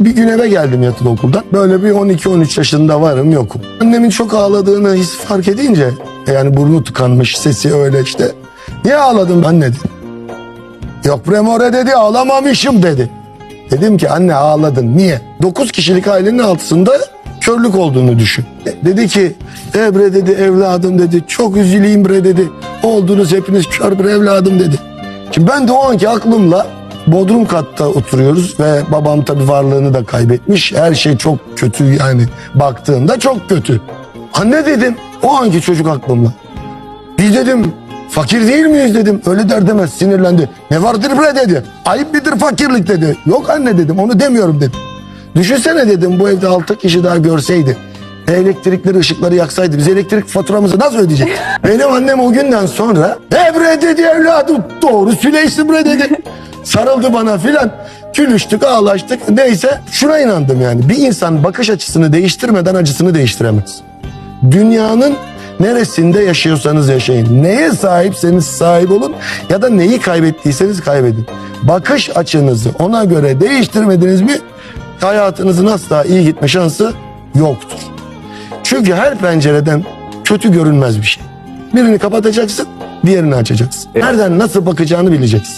Bir gün eve geldim yatılı okuldan. Böyle bir 12-13 yaşında varım yokum. Annemin çok ağladığını his fark edince e, yani burnu tıkanmış sesi öyle işte. Niye ağladın anne dedi. Yok Premore dedi ağlamamışım dedi. Dedim ki anne ağladın niye? 9 kişilik ailenin altısında körlük olduğunu düşün. E, Dedi ki Ebre dedi evladım dedi çok üzüleyim bre dedi. Oldunuz hepiniz kör bir evladım dedi. Şimdi ben de o anki aklımla Bodrum katta oturuyoruz ve babam tabii varlığını da kaybetmiş. Her şey çok kötü yani baktığında çok kötü. Anne dedim o anki çocuk aklımla. Biz dedim fakir değil miyiz dedim. Öyle der demez sinirlendi. Ne vardır bre dedi. Ayıp midir fakirlik dedi. Yok anne dedim onu demiyorum dedim. Düşünsene dedim bu evde altı kişi daha görseydi. Elektrikleri ışıkları yaksaydı biz elektrik faturamızı nasıl ödeyecek? Benim annem o günden sonra e bre dedi evladım doğru süleysin bre dedi. Sarıldı bana filan. Külüştük ağlaştık neyse şuna inandım yani. Bir insan bakış açısını değiştirmeden acısını değiştiremez. Dünyanın neresinde yaşıyorsanız yaşayın. Neye sahipseniz sahip olun ya da neyi kaybettiyseniz kaybedin. Bakış açınızı ona göre değiştirmediniz mi hayatınızın asla iyi gitme şansı yoktur. Çünkü her pencereden kötü görünmez bir şey. Birini kapatacaksın, diğerini açacaksın. Nereden nasıl bakacağını bileceksin.